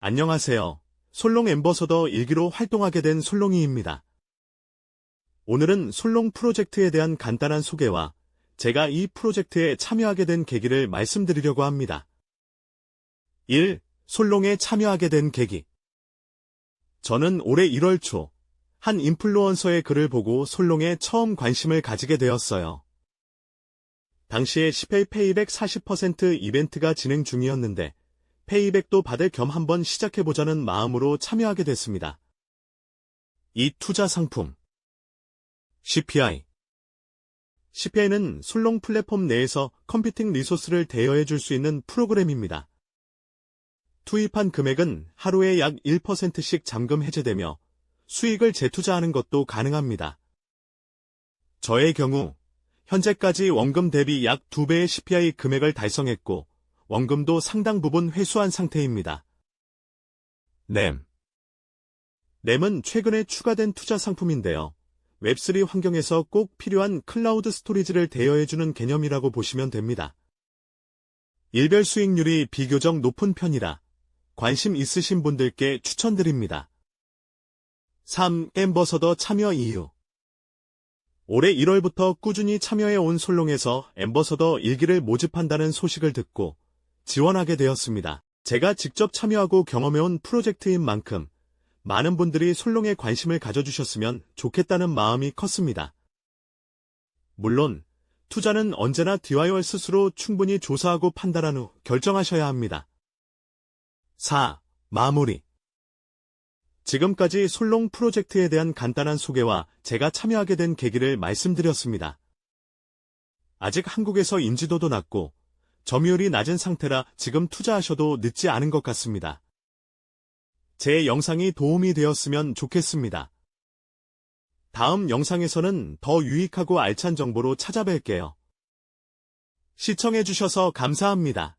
안녕하세요. 솔롱 엠버서더 일기로 활동하게 된 솔롱이입니다. 오늘은 솔롱 프로젝트에 대한 간단한 소개와 제가 이 프로젝트에 참여하게 된 계기를 말씀드리려고 합니다. 1. 솔롱에 참여하게 된 계기. 저는 올해 1월 초, 한 인플루언서의 글을 보고 솔롱에 처음 관심을 가지게 되었어요. 당시에 10회 페이백 40% 이벤트가 진행 중이었는데, 페이백도 받을 겸 한번 시작해보자는 마음으로 참여하게 됐습니다. 이 투자 상품. CPI. CPI는 솔롱 플랫폼 내에서 컴퓨팅 리소스를 대여해 줄 수 있는 프로그램입니다. 투입한 금액은 하루에 약 1%씩 잠금 해제되며 수익을 재투자하는 것도 가능합니다. 저의 경우 현재까지 원금 대비 약 2배의 CPI 금액을 달성했고 원금도 상당 부분 회수한 상태입니다. 램 램은 최근에 추가된 투자 상품인데요. 웹3 환경에서 꼭 필요한 클라우드 스토리지를 대여해주는 개념이라고 보시면 됩니다. 일별 수익률이 비교적 높은 편이라 관심 있으신 분들께 추천드립니다. 3. 엠버서더 참여 이유 올해 1월부터 꾸준히 참여해 온 솔롱에서 엠버서더 일기를 모집한다는 소식을 듣고 지원하게 되었습니다. 제가 직접 참여하고 경험해온 프로젝트인 만큼 많은 분들이 솔롱에 관심을 가져주셨으면 좋겠다는 마음이 컸습니다. 물론 투자는 언제나 DIY 스스로 충분히 조사하고 판단한 후 결정하셔야 합니다. 4. 마무리 지금까지 솔롱 프로젝트에 대한 간단한 소개와 제가 참여하게 된 계기를 말씀드렸습니다. 아직 한국에서 인지도도 낮고 점유율이 낮은 상태라 지금 투자하셔도 늦지 않은 것 같습니다. 제 영상이 도움이 되었으면 좋겠습니다. 다음 영상에서는 더 유익하고 알찬 정보로 찾아뵐게요. 시청해주셔서 감사합니다.